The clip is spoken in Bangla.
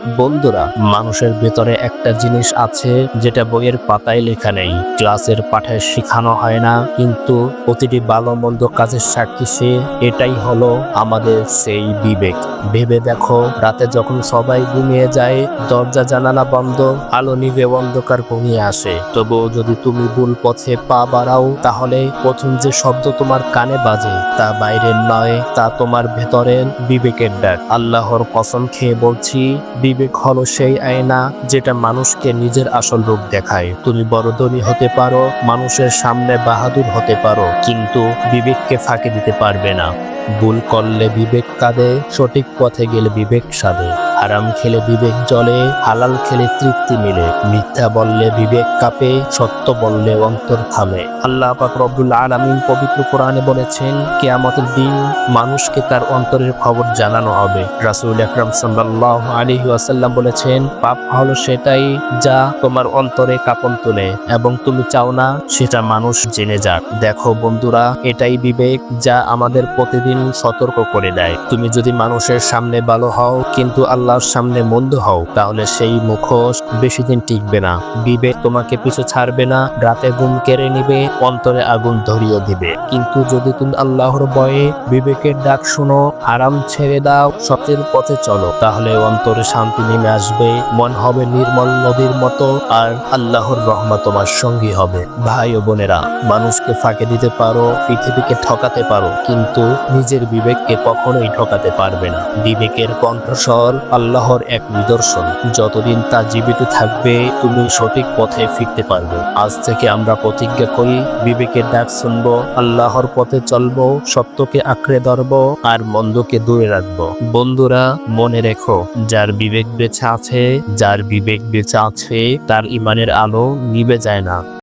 বন্ধুরা, মানুষের ভেতরে একটা জিনিস আছে যেটা বইয়ের পাতায় লেখা নেই। ক্লাসের পাঠায় শেখানো হয় না, কিন্তু প্রতিটি ভালো মন্দ কাজের সাক্ষী সে, এটাই হলো আমাদের সেই বিবেক। ভেবে দেখো, রাতে যখন সবাই ঘুমিয়ে যায়, দরজা, জানালা বন্ধ, আলো নিভে অন্ধকার ঘুমিয়ে আসে। তবুও যদি তুমি ভুল পথে পা বাড়াও, তাহলে প্রথম যে শব্দ তোমার কানে বাজে, তা বাইরের নয়, তা তোমার ভেতরের বিবেকের ডাক। আল্লাহর কসম খেয়ে বলছি বিবেক হলো সেই আয়না যেটা মানুষকে নিজের আসল রূপ দেখায়। তুমি বড় ধনী হতে পারো, মানুষের সামনে বাহাদুর হতে পারো, কিন্তু বিবেককে ফাঁকি দিতে পারবে না। ভুল করলে বিবেক কাঁদে, সঠিক পথে গেলে বিবেক সাধে। আরাম খেলে বিবেক জলে হালাল খেলে তৃপ্তি মিলে। মিথ্যা বললে বিবেক কাঁপে, সত্য বললে অন্তর থামে। আল্লাহ পাক রব্বুল আলামিন পবিত্র কোরআনে বলেছেন, কেয়ামতের দিন মানুষকে তার অন্তরের খবর জানানো হবে। রাসূল আকরাম সাল্লাল্লাহু আলাইহি ওয়াসাল্লাম বলেছেন, পাপ হলো সেটাই যা তোমার অন্তরে কাঁপন তোলে এবং তুমি চাও না সেটা মানুষ জেনে যাক। দেখো বন্ধুরা, এটাই বিবেক যা আমাদের প্রতিদিন সতর্ক করে দেয়। তুমি যদি মানুষের সামনে ভালো হও, কিন্তু আল্লাহর সামনে মন্দ হও, তাহলে সেই মুখোশ বেশি দিন টিকবে না। বিবেক তোমাকে পিছু ছাড়বে না, রাতে ঘুম কেড়ে নিবে, অন্তরে আগুন ধরিয়ে দিবে। কিন্তু যদি তুমি আল্লাহর ভয়ে বিবেকের ডাক শুনো আরাম ছেড়ে দাও সত্যের পথে চলো, তাহলে অন্তরে শান্তি নেমে আসবে, মন হবে নির্মল নদীর মতো, আর আল্লাহর রহমত তোমার সঙ্গী হবে। ভাই ও বোনেরা, মানুষকে ফাঁকে দিতে পারো, পৃথিবীকে ঠকাতে পারো, কিন্তু নিজের বিবেককে কখনোই ঠকাতে পারবে না। বিবেকের কণ্ঠস্বর আল্লাহর এক নিদর্শন। যতদিন তা জীবিত থাকবে, তুমি সঠিক পথে ফিরতে পারবে। আজ থেকে আমরা প্রতিজ্ঞা করি, বিবেকের ডাক শুনব, আল্লাহর পথে চলবো, সত্যকে আঁকড়ে ধরবো, আর মন্দকে দূরে রাখব। বন্ধুরা, মনে রেখো, যার বিবেক বেঁচে আছে, যার বিবেক বেঁচে আছে, তার ইমানের আলো নিবে যায় না।